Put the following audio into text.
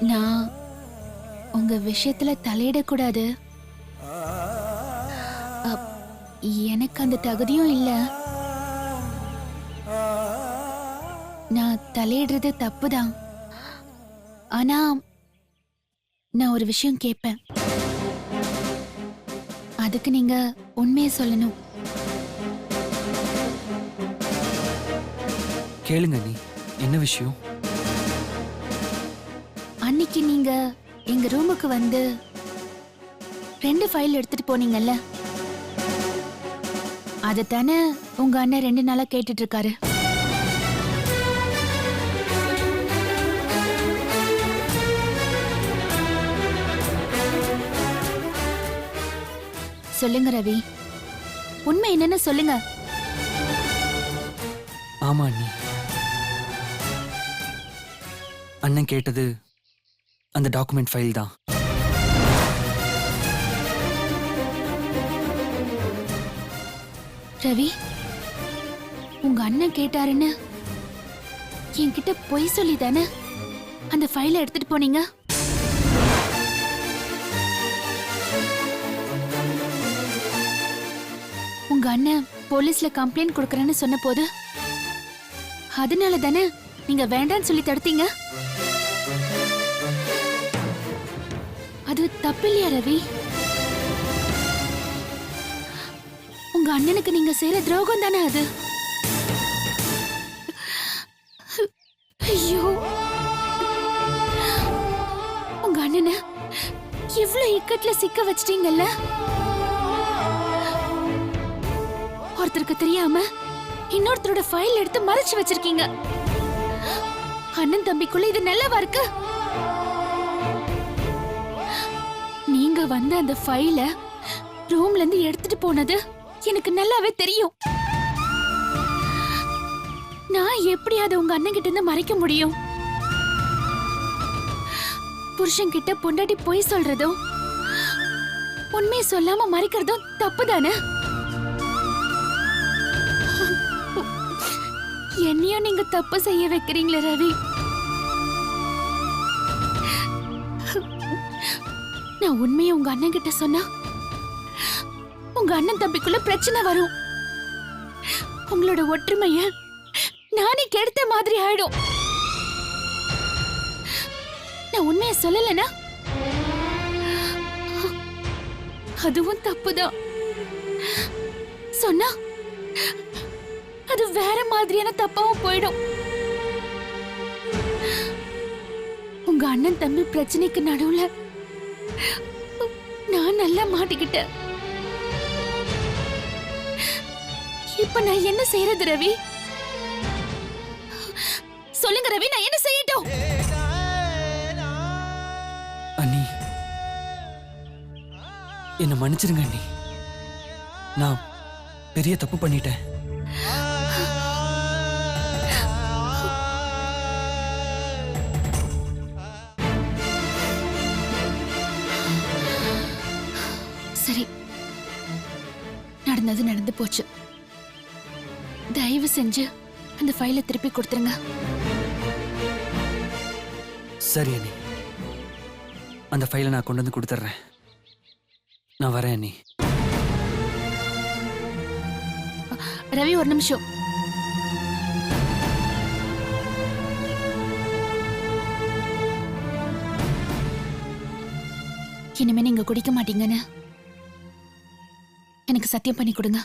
நான் உங்க விஷயத்துல தலையிடக்கூடாது. அப், எனக்கு அந்த தகுதியும் இல்ல. நான் தலையிடுறது தப்புதான். ஆனா நான் ஒரு விஷயம் கேட்பேன் அதுக்கு நீங்க உண்மையை சொல்லணும். கேளுங்க நீ என்ன விஷயம்? அன்னைக்கு நீங்க எங்க ரூமுக்கு வந்து ரெண்டு ஃபைல் எடுத்துட்டு போனீங்கல்ல? அதைத்தானே உங்க அண்ணன் ரெண்டு நாளா கேட்டுட்டு இருக்காரு. சொல்லுங்க ரவி. உண்மை என்னன்னு சொல்லுங்க. ஆமா அண்ணி. அண்ணன் கேட்டது அந்த டாக்குமெண்ட் ஃபைல் தான். ரவி உங்க அண்ணன் கேட்டாருன்னு என்கிட்ட பொய் சொல்லி தானே அந்த ஃபைலை எடுத்துட்டு போனீங்க? உங்க அண்ணன் போலீஸ்ல கம்ப்ளைண்ட் கொடுக்கறேன்னு சொன்ன போது அதனால தானே நீங்க வேண்டாம்னு சொல்லி தடுத்தீங்க? அது தப்பில்லையா ரவி? உங்க அண்ணனுக்கு நீங்க செய்யற துரோகம் தானே அது? ஐயோ. உங்க அண்ணனை இவ்வளவு இக்கட்ல சிக்க வச்சிட்டீங்கல்ல? ஒருத்தருக்கு தெரியாம இன்னொருத்தரோட ஃபைல் எடுத்து மறைச்சு வச்சிருக்கீங்க. அண்ணன் தம்பிக்குள்ள இது நல்லவா இருக்கு? வந்த அந்த ஃபைல ரூம்ல இருந்து எடுத்துட்டு போனது எனக்கு நல்லாவே தெரியும். நான் எப்படி அதை உங்க அண்ணன் கிட்ட இருந்து மறைக்க முடியும்? புருஷன் கிட்ட பொண்டாட்டி பொய் சொல்றதும் உண்மையை சொல்லாம மறைக்கிறதும் தப்பு தானே என்னையும் நீங்க தப்பு செய்ய வைக்கிறீங்களே ரவி. நான் உண்மையை உங்க அண்ணன் கிட்ட சொன்னா உங்க அண்ணன் தம்பிக்குள்ள பிரச்சனை வரும். உங்களோட ஒற்றுமைய நானே கெடுத்த மாதிரி ஆயிடும். நான் உண்மையை சொல்லலனா? அதுவும் தப்புதான். சொன்னா அது வேற மாதிரியான தப்பாவும் போயிடும். உங்க அண்ணன் தம்பி பிரச்சனைக்கு நடுவுல நான் நல்லா மாட்டிக்கிட்டேன். இப்ப நான் என்ன செய்யறது ரவி? சொல்லுங்க ரவி நான் என்ன செய்யட்டும்? அண்ணி என்னை மன்னிச்சிருங்க அண்ணி. நான் பெரிய தப்பு பண்ணிட்டேன். நடந்தது நடந்து போச்சு. தயவு செஞ்சு அந்த ஃபைலை திருப்பி கொடுத்துருங்க. சரி அண்ணி. அந்த ஃபைலை நான் கொண்டு வந்து கொடுத்துட்றேன். நான் வரேன் அண்ணி. ரவி ஒரு நிமிஷம். இனிமே நீங்க குடிக்க மாட்டீங்கன்னு எனக்கு சத்தியம் பண்ணி கொடுங்க.